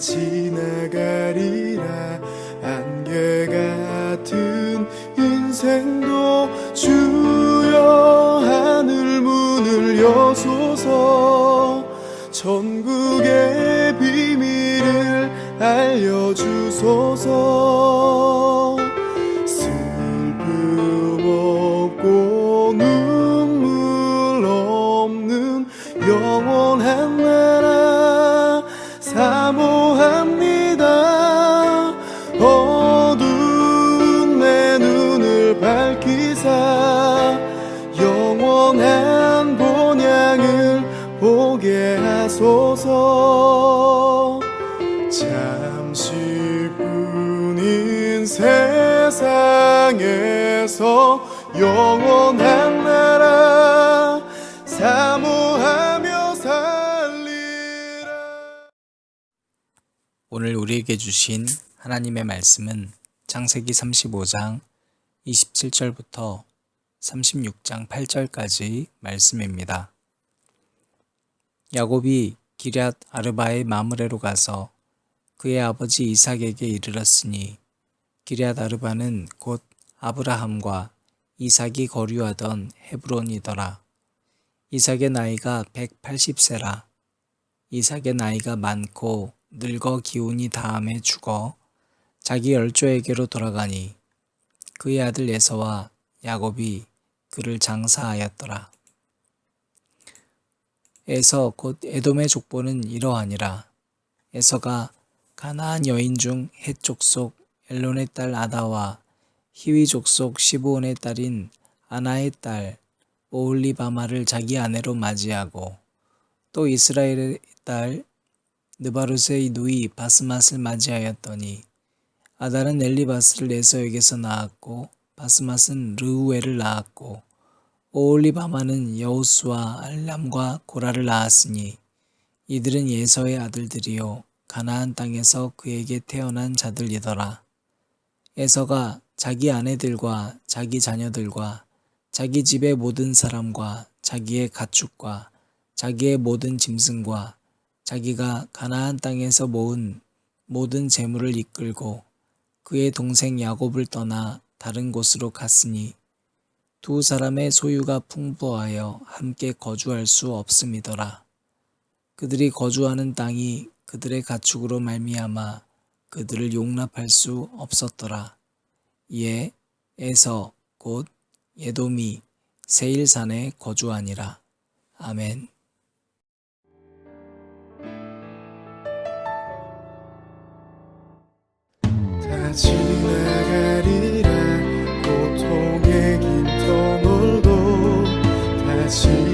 다 영원한 본향을 보게 하소서. 잠시뿐인 세상에서 영원한 나라 사모하며 살리라. 오늘 우리에게 주신 하나님의 말씀은 창세기 35장 27절부터 36장 8절까지 말씀입니다. 야곱이 기럇 아르바의 마므레로 가서 그의 아버지 이삭에게 이르렀으니 기럇 아르바는 곧 아브라함과 이삭이 거류하던 헤브론이더라. 이삭의 나이가 180세라. 이삭의 나이가 많고 늙어 기운이 다함에 죽어 자기 열조에게로 돌아가니 그의 아들 에서와 야곱이 그를 장사하였더라. 에서 곧 에돔의 족보는 이러하니라. 에서가 가나안 여인 중헷 족속 엘론의 딸 아다와 히위 족 속 시브온의 딸인 아나의 딸 오홀리바마를 자기 아내로 맞이하고 또 이스라엘의 딸 느바루스의 누이 바스맛을 맞이하였더니 아달은 엘리바스를 에서에게서 낳았고 바스맛은 르우엘을 낳았고 오올리바마는 여우스와 알람과 고라를 낳았으니 이들은 예서의 아들들이요 가나안 땅에서 그에게 태어난 자들이더라. 에서가 자기 아내들과 자기 자녀들과 자기 집의 모든 사람과 자기의 가축과 자기의 모든 짐승과 자기가 가나안 땅에서 모은 모든 재물을 이끌고 그의 동생 야곱을 떠나 다른 곳으로 갔으니 두 사람의 소유가 풍부하여 함께 거주할 수 없음이더라. 그들이 거주하는 땅이 그들의 가축으로 말미암아 그들을 용납할 수 없었더라. 이에 에서 곧 예돔이 세일산에 거주하니라. 아멘. 다지 다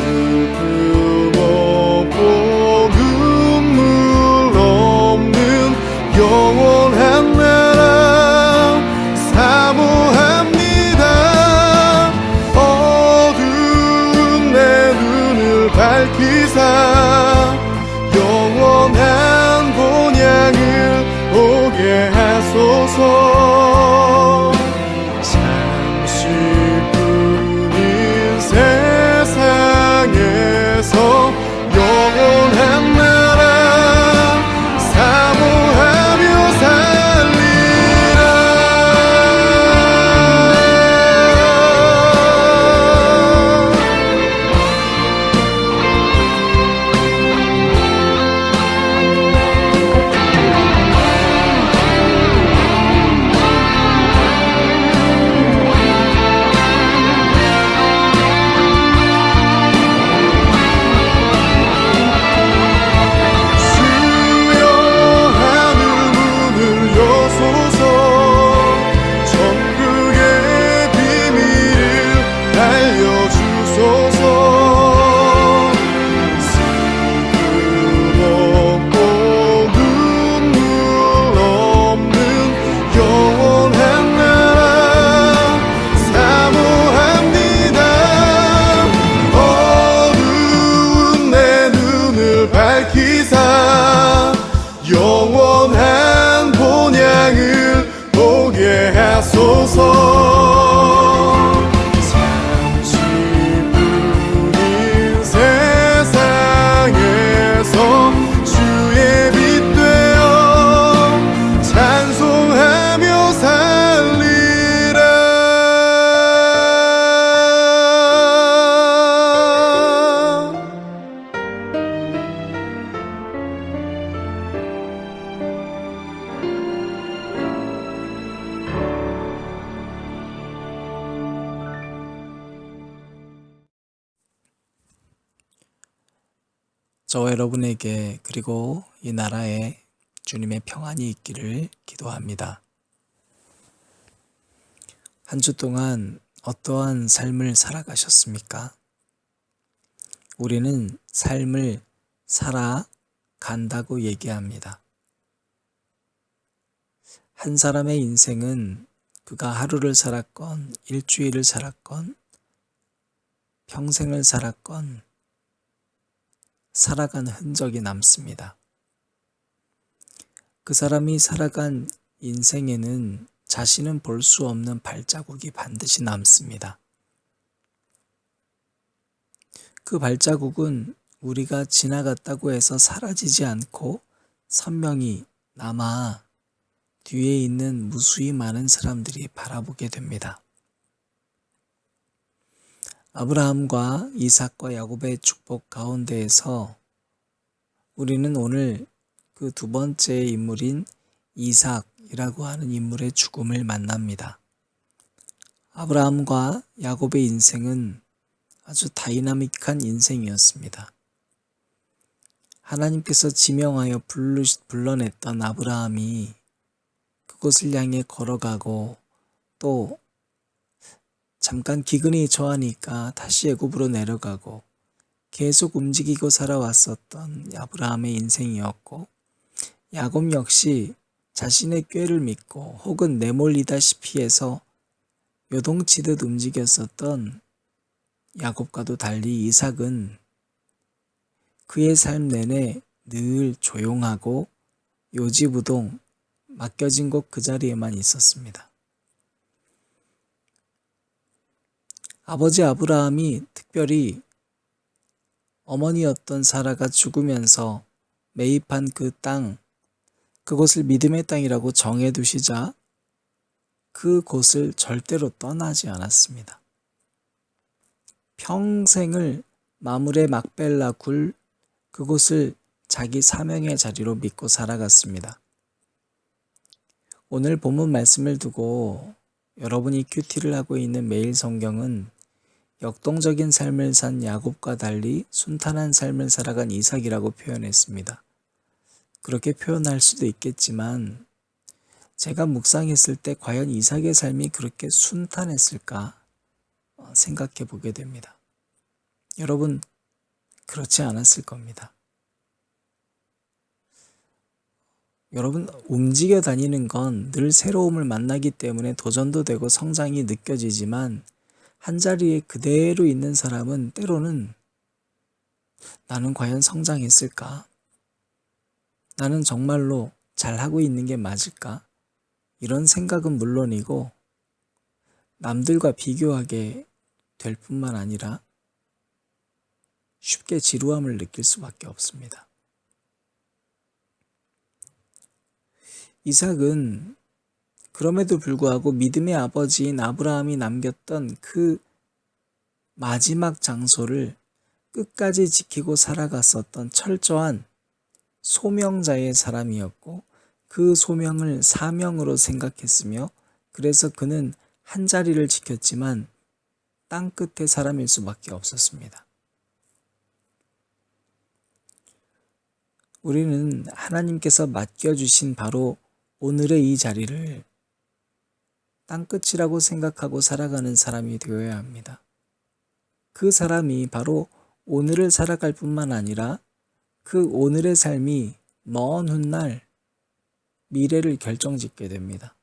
You. aqui. 저와 여러분에게 그리고 이 나라에 주님의 평안이 있기를 기도합니다. 한 주 동안 어떠한 삶을 살아가셨습니까? 우리는 삶을 살아간다고 얘기합니다. 한 사람의 인생은 그가 하루를 살았건, 일주일을 살았건, 평생을 살았건, 살아간 흔적이 남습니다. 그 사람이 살아간 인생에는 자신은 볼 수 없는 발자국이 반드시 남습니다. 그 발자국은 우리가 지나갔다고 해서 사라지지 않고 선명히 남아 뒤에 있는 무수히 많은 사람들이 바라보게 됩니다. 아브라함과 이삭과 야곱의 축복 가운데에서 우리는 오늘 그 두 번째 인물인 이삭이라고 하는 인물의 죽음을 만납니다. 아브라함과 야곱의 인생은 아주 다이나믹한 인생이었습니다. 하나님께서 지명하여 불러냈던 아브라함이 그곳을 향해 걸어가고 또 잠깐 기근이 저하니까 다시 애굽으로 내려가고 계속 움직이고 살아왔었던 아브라함의 인생이었고 야곱 역시 자신의 꾀를 믿고 혹은 내몰리다시피 해서 요동치듯 움직였었던 야곱과도 달리 이삭은 그의 삶 내내 늘 조용하고 요지부동 맡겨진 곳 그 자리에만 있었습니다. 아버지 아브라함이 특별히 어머니였던 사라가 죽으면서 매입한 그 땅, 그곳을 믿음의 땅이라고 정해두시자 그곳을 절대로 떠나지 않았습니다. 평생을 마물의 막벨라 굴 그곳을 자기 사명의 자리로 믿고 살아갔습니다. 오늘 본문 말씀을 두고 여러분이 큐티를 하고 있는 매일 성경은 역동적인 삶을 산 야곱과 달리 순탄한 삶을 살아간 이삭이라고 표현했습니다. 그렇게 표현할 수도 있겠지만 제가 묵상했을 때 과연 이삭의 삶이 그렇게 순탄했을까 어, 생각해 보게 됩니다. 여러분, 그렇지 않았을 겁니다. 여러분, 움직여 다니는 건 늘 새로움을 만나기 때문에 도전도 되고 성장이 느껴지지만 한 자리에 그대로 있는 사람은 때로는 나는 과연 성장했을까? 나는 정말로 잘하고 있는 게 맞을까? 이런 생각은 물론이고 남들과 비교하게 될 뿐만 아니라 쉽게 지루함을 느낄 수밖에 없습니다. 이삭은 그럼에도 불구하고 믿음의 아버지인 아브라함이 남겼던 그 마지막 장소를 끝까지 지키고 살아갔었던 철저한 소명자의 사람이었고 그 소명을 사명으로 생각했으며 그래서 그는 한 자리를 지켰지만 땅 끝의 사람일 수밖에 없었습니다. 우리는 하나님께서 맡겨주신 바로 오늘의 이 자리를 땅끝이라고 생각하고 살아가는 사람이 되어야 합니다. 그 사람이 바로 오늘을 살아갈 뿐만 아니라 그 오늘의 삶이 먼 훗날 미래를 결정짓게 됩니다.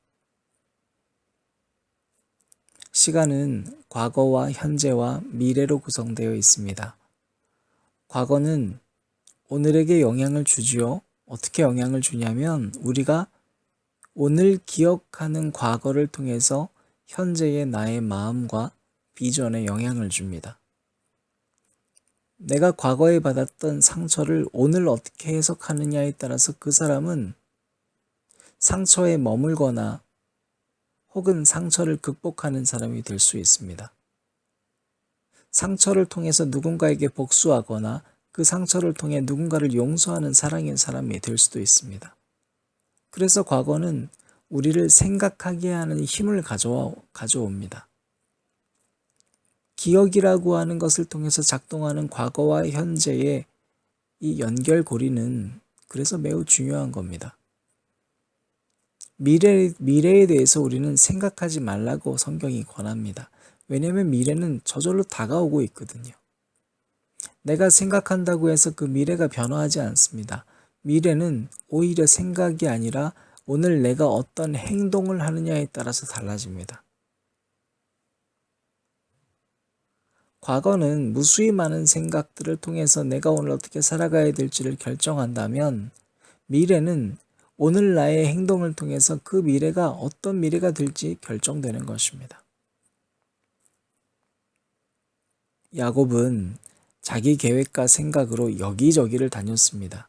시간은 과거와 현재와 미래로 구성되어 있습니다. 과거는 오늘에게 영향을 주지요. 어떻게 영향을 주냐면 우리가 오늘 기억하는 과거를 통해서 현재의 나의 마음과 비전에 영향을 줍니다. 내가 과거에 받았던 상처를 오늘 어떻게 해석하느냐에 따라서 그 사람은 상처에 머물거나 혹은 상처를 극복하는 사람이 될 수 있습니다. 상처를 통해서 누군가에게 복수하거나 그 상처를 통해 누군가를 용서하는 사랑의 사람이 될 수도 있습니다. 그래서 과거는 우리를 생각하게 하는 힘을 가져와, 가져옵니다. 기억이라고 하는 것을 통해서 작동하는 과거와 현재의 이 연결고리는 그래서 매우 중요한 겁니다. 미래, 미래에 대해서 우리는 생각하지 말라고 성경이 권합니다. 왜냐하면 미래는 저절로 다가오고 있거든요. 내가 생각한다고 해서 그 미래가 변화하지 않습니다. 미래는 오히려 생각이 아니라 오늘 내가 어떤 행동을 하느냐에 따라서 달라집니다. 과거는 무수히 많은 생각들을 통해서 내가 오늘 어떻게 살아가야 될지를 결정한다면 미래는 오늘 나의 행동을 통해서 그 미래가 어떤 미래가 될지 결정되는 것입니다. 야곱은 자기 계획과 생각으로 여기저기를 다녔습니다.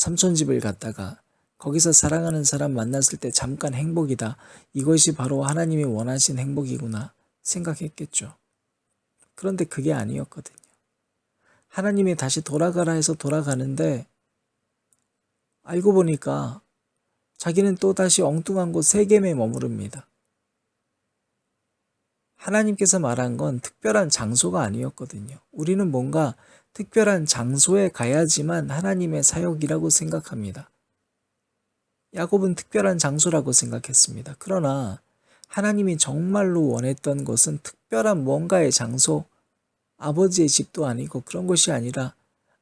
삼촌 집을 갔다가 거기서 사랑하는 사람 만났을 때 잠깐 행복이다. 이것이 바로 하나님이 원하신 행복이구나 생각했겠죠. 그런데 그게 아니었거든요. 하나님이 다시 돌아가라 해서 돌아가는데 알고 보니까 자기는 또다시 엉뚱한 곳 세겜에 머무릅니다. 하나님께서 말한 건 특별한 장소가 아니었거든요. 우리는 뭔가 특별한 장소에 가야지만 하나님의 사역이라고 생각합니다. 야곱은 특별한 장소라고 생각했습니다. 그러나 하나님이 정말로 원했던 것은 특별한 뭔가의 장소, 아버지의 집도 아니고 그런 것이 아니라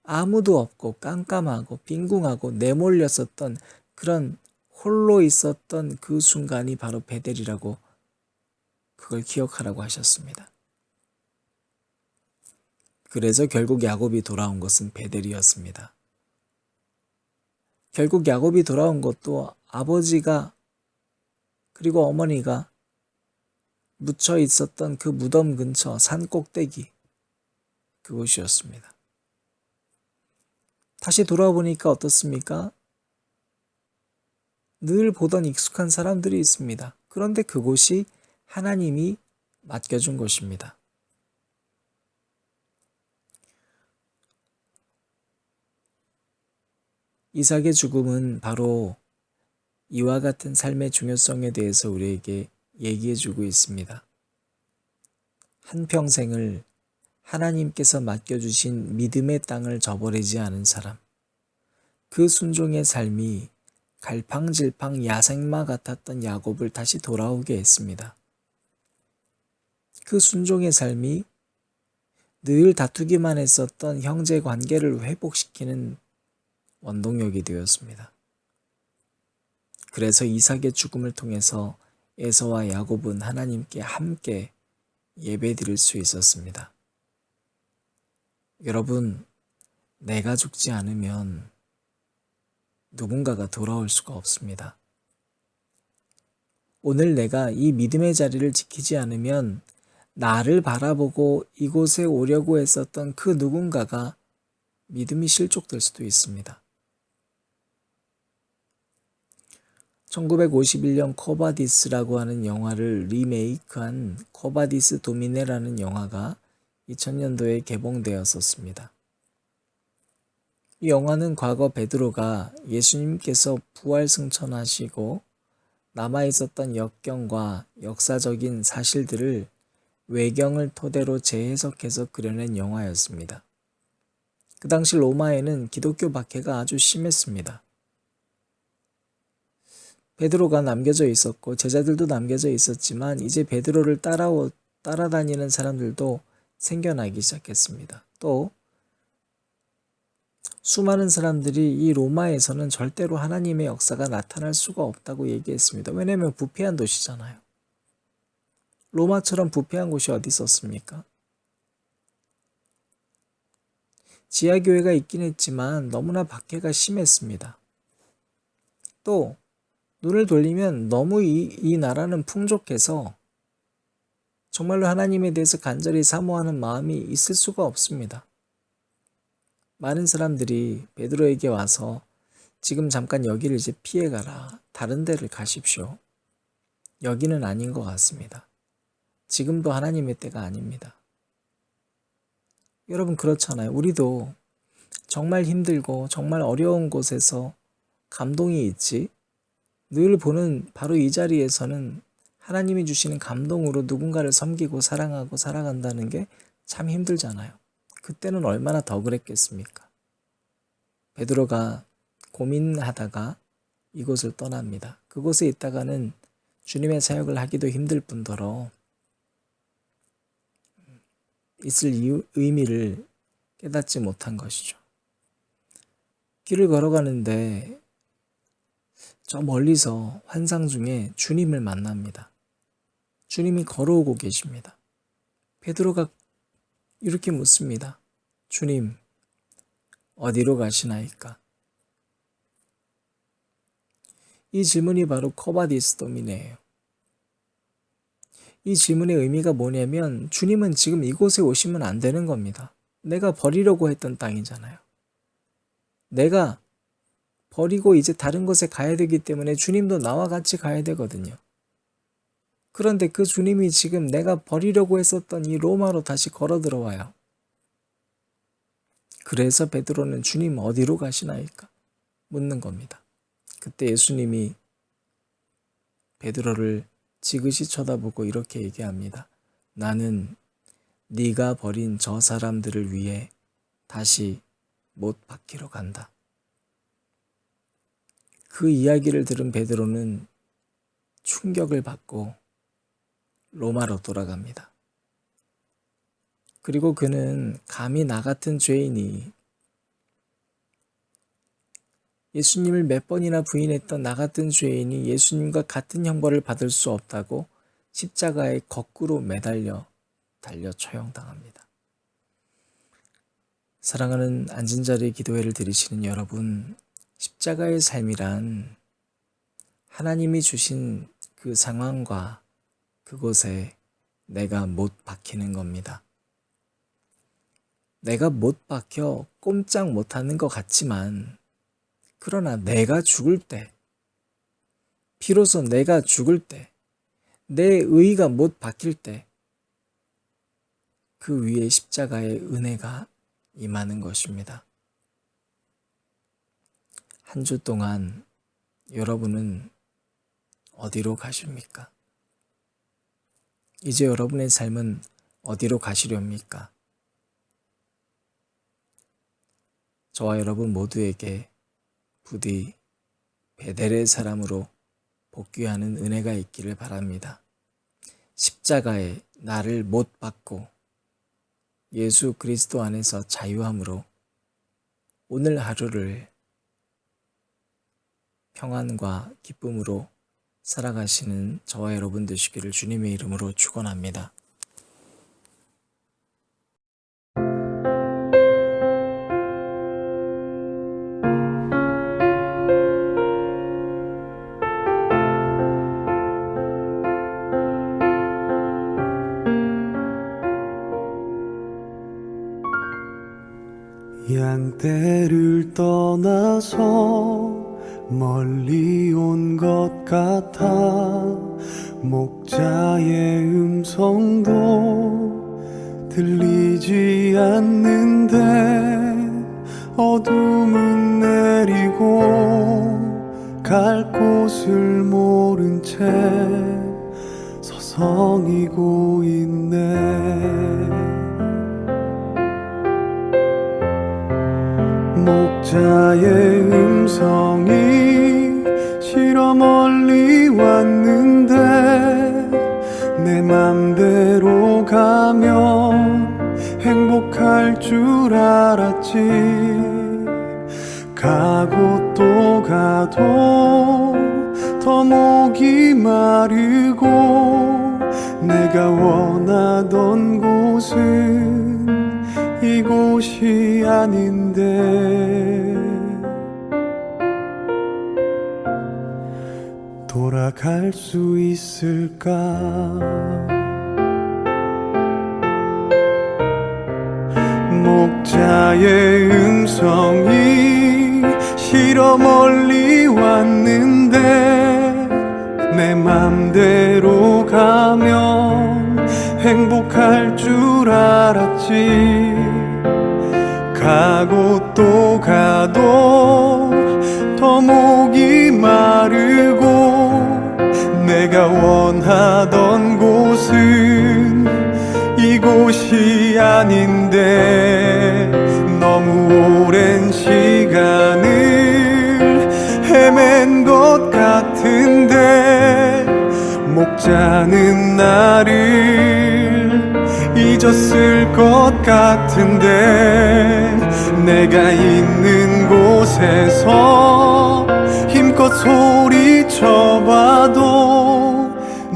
아무도 없고 깜깜하고 빈궁하고 내몰렸었던 그런 홀로 있었던 그 순간이 바로 베델이라고 그걸 기억하라고 하셨습니다. 그래서 결국 야곱이 돌아온 것은 베델이었습니다. 결국 야곱이 돌아온 것도 아버지가 그리고 어머니가 묻혀 있었던 그 무덤 근처 산 꼭대기 그곳이었습니다. 다시 돌아보니까 어떻습니까? 늘 보던 익숙한 사람들이 있습니다. 그런데 그곳이 하나님이 맡겨준 것입니다. 이삭의 죽음은 바로 이와 같은 삶의 중요성에 대해서 우리에게 얘기해 주고 있습니다. 한평생을 하나님께서 맡겨주신 믿음의 땅을 저버리지 않은 사람. 그 순종의 삶이 갈팡질팡 야생마 같았던 야곱을 다시 돌아오게 했습니다. 그 순종의 삶이 늘 다투기만 했었던 형제 관계를 회복시키는 원동력이 되었습니다. 그래서 이삭의 죽음을 통해서 에서와 야곱은 하나님께 함께 예배드릴 수 있었습니다. 여러분, 내가 죽지 않으면 누군가가 돌아올 수가 없습니다. 오늘 내가 이 믿음의 자리를 지키지 않으면 나를 바라보고 이곳에 오려고 했었던 그 누군가가 믿음이 실족될 수도 있습니다. 1951년 코바디스라고 하는 영화를 리메이크한 코바디스 도미네라는 영화가 2000년도에 개봉되었었습니다. 이 영화는 과거 베드로가 예수님께서 부활 승천하시고 남아 있었던 역경과 역사적인 사실들을 외경을 토대로 재해석해서 그려낸 영화였습니다. 그 당시 로마에는 기독교 박해가 아주 심했습니다. 베드로가 남겨져 있었고 제자들도 남겨져 있었지만 이제 베드로를 따라 따라다니는 사람들도 생겨나기 시작했습니다. 또 수많은 사람들이 이 로마에서는 절대로 하나님의 역사가 나타날 수가 없다고 얘기했습니다. 왜냐하면 부패한 도시잖아요. 로마처럼 부패한 곳이 어디 있었습니까? 지하교회가 있긴 했지만 너무나 박해가 심했습니다. 또 눈을 돌리면 너무 이, 이 나라는 풍족해서 정말로 하나님에 대해서 간절히 사모하는 마음이 있을 수가 없습니다. 많은 사람들이 베드로에게 와서 지금 잠깐 여기를 이제 피해가라. 다른 데를 가십시오. 여기는 아닌 것 같습니다. 지금도 하나님의 때가 아닙니다. 여러분 그렇잖아요. 우리도 정말 힘들고 정말 어려운 곳에서 감동이 있지. 늘 보는 바로 이 자리에서는 하나님이 주시는 감동으로 누군가를 섬기고 사랑하고 살아간다는 게 참 힘들잖아요. 그때는 얼마나 더 그랬겠습니까? 베드로가 고민하다가 이곳을 떠납니다. 그곳에 있다가는 주님의 사역을 하기도 힘들 뿐더러 있을 이유, 의미를 깨닫지 못한 것이죠. 길을 걸어가는데 저 멀리서 환상 중에 주님을 만납니다. 주님이 걸어오고 계십니다. 베드로가 이렇게 묻습니다. 주님, 어디로 가시나이까? 이 질문이 바로 코바디스 도미네예요. 이 질문의 의미가 뭐냐면 주님은 지금 이곳에 오시면 안 되는 겁니다. 내가 버리려고 했던 땅이잖아요. 내가 버리고 이제 다른 곳에 가야 되기 때문에 주님도 나와 같이 가야 되거든요. 그런데 그 주님이 지금 내가 버리려고 했었던 이 로마로 다시 걸어 들어와요. 그래서 베드로는 주님 어디로 가시나이까? 묻는 겁니다. 그때 예수님이 베드로를 지그시 쳐다보고 이렇게 얘기합니다. 나는 네가 버린 저 사람들을 위해 다시 못 박히러 간다. 그 이야기를 들은 베드로는 충격을 받고 로마로 돌아갑니다. 그리고 그는 감히 나 같은 죄인이 예수님을 몇 번이나 부인했던 나 같은 죄인이 예수님과 같은 형벌을 받을 수 없다고 십자가에 거꾸로 매달려 달려 처형당합니다. 사랑하는 앉은 자리 기도회를 드리시는 여러분, 십자가의 삶이란 하나님이 주신 그 상황과 그곳에 내가 못 박히는 겁니다. 내가 못 박혀 꼼짝 못 하는 것 같지만 그러나 내가 죽을 때, 비로소 내가 죽을 때, 내 의가 못 바뀔 때, 그 위에 십자가의 은혜가 임하는 것입니다. 한 주 동안 여러분은 어디로 가십니까? 이제 여러분의 삶은 어디로 가시렵니까? 저와 여러분 모두에게 부디 베델의 사람으로 복귀하는 은혜가 있기를 바랍니다. 십자가에 나를 못 받고 예수 그리스도 안에서 자유함으로 오늘 하루를 평안과 기쁨으로 살아가시는 저와 여러분 되시기를 주님의 이름으로 축원합니다. 양떼를 떠나서 멀리 온 것 같아. 목자의 음성도 들리지 않는데 어둠은 내리고 갈 곳을 모른 채 서성이고 목자의 음성이 싫어 멀리 왔는데 내 맘대로 가면 행복할 줄 알았지. 가고 또 가도 더 목이 마르고 내가 원하던 곳은 이곳이 아닌데. 돌아갈 수 있을까? 목자의 음성이 싫어 멀리 왔는데 내 맘대로 가면 행복할 줄 알았지 가도 더 목이 마르고 내가 원하던 곳은 이곳이 아닌데 너무 오랜 시간을 헤맨 것 같은데 목자는 나를 잊었을 것 같은데 내가 있는 곳에서 힘껏 소리쳐봐도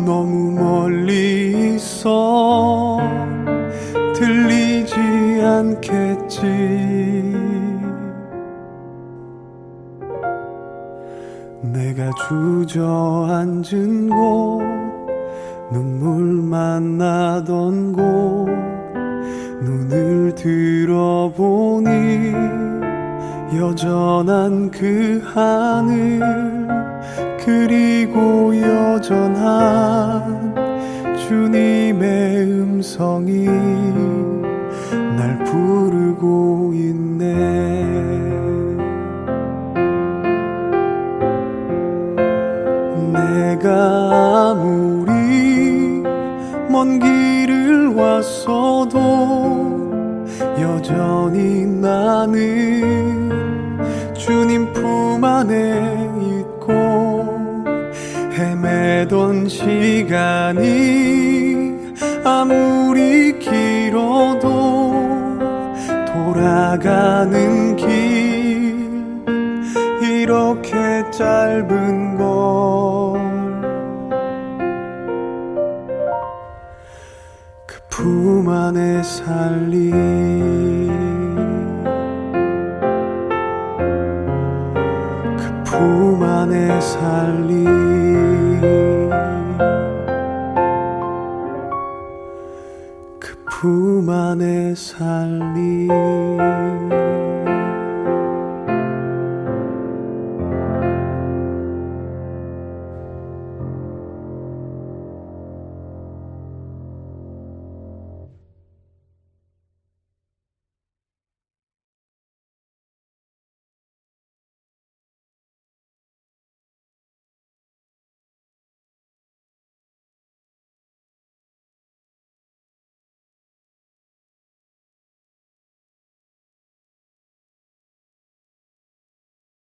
너무 멀리 있어. 들리지 않겠지. 내가 주저앉은 곳 눈물만 나던 곳 눈을 들어보니 여전한 그 하늘 그리고 여전한 주님의 음성이 날 부르고 있네. 내가 아무리 먼 길을 왔어도 여전히 나는 시간이 아무리 길어도 돌아가는 길 이렇게 짧은 걸 그 품 안에 살리 그 품 안에 살리 안에 살리